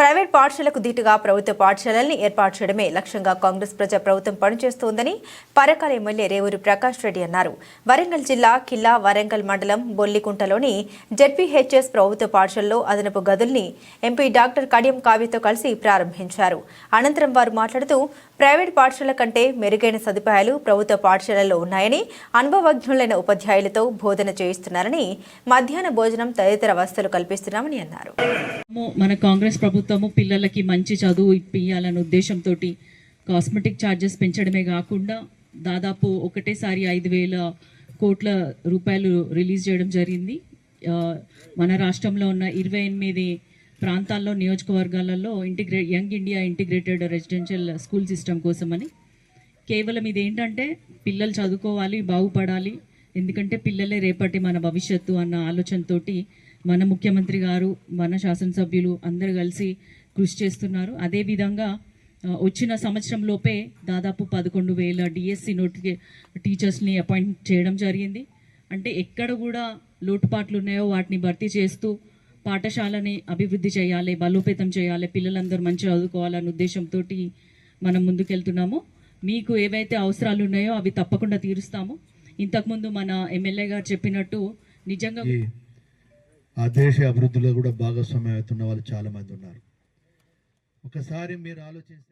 Private పాఠశాలకు ధీటుగా ప్రభుత్వ పాఠశాలల్ని ఏర్పాటు చేయడమే లక్ష్యంగా కాంగ్రెస్ ప్రజా ప్రభుత్వం పనిచేస్తోందని Parakala M L A Revuri Prakash Reddy అన్నారు. వరంగల్ జిల్లా కిల్లా వరంగల్ మండలం బొల్లికుంటలోని జెడ్పీహెచ్ఎస్ ప్రభుత్వ పాఠశాలలో అదనపు గదుల్ని ఎంపీ డాక్టర్ కడియం కావ్యతో కలిసి ప్రారంభించారు. అనంతరం వారు మాట్లాడుతూ ప్రైవేట్ పాఠశాల కంటే మెరుగైన సదుపాయాలు ప్రభుత్వ పాఠశాలల్లో ఉన్నాయని అనుభవజ్ఞులైన ఉపాధ్యాయులతో బోధన చేయిస్తున్నారని మధ్యాహ్న భోజనం తదితర వసతులు కల్పిస్తున్నామని అన్నారు. మన కాంగ్రెస్ ప్రభుత్వము పిల్లలకి మంచి చదువు ఇప్పియాలనే ఉద్దేశంతో కాస్మెటిక్ ఛార్జెస్ పెంచడమే కాకుండా దాదాపు ఒకటేసారి ఐదు వేల కోట్ల రూపాయలు రిలీజ్ చేయడం జరిగింది. మన రాష్ట్రంలో ఉన్న ఇరవై ఎనిమిది ప్రాంతాల్లో నియోజకవర్గాలలో ఇంటిగ్రే young India integrated residential school system కోసమని. కేవలం ఇది ఏంటంటే పిల్లలు చదువుకోవాలి బాగుపడాలి ఎందుకంటే పిల్లలే రేపటి మన భవిష్యత్తు అన్న ఆలోచనతోటి మన ముఖ్యమంత్రి గారు మన శాసనసభ్యులు అందరు కలిసి కృషి చేస్తున్నారు. అదేవిధంగా వచ్చిన సంవత్సరంలోపే దాదాపు పదకొండు వేల డిఎస్సి నోటిఫికే టీచర్స్ని అపాయింట్ చేయడం జరిగింది. అంటే ఎక్కడ కూడా లోటుపాట్లు ఉన్నాయో వాటిని భర్తీ చేస్తూ పాఠశాలని అభివృద్ధి చేయాలి బలోపేతం చేయాలి పిల్లలందరూ మంచిగా చదువుకోవాలనే ఉద్దేశంతో మనం ముందుకెళ్తున్నాము. మీకు ఏవైతే అవసరాలు ఉన్నాయో అవి తప్పకుండా తీరుస్తాము. ఇంతకుముందు మన ఎమ్మెల్యే గారు చెప్పినట్టు నిజంగా ఆ దేశ అభివృద్ధిలో కూడా భాగస్వామ్యం అవుతున్న వాళ్ళు చాలామంది ఉన్నారు. ఒకసారి మీరు ఆలోచిస్తే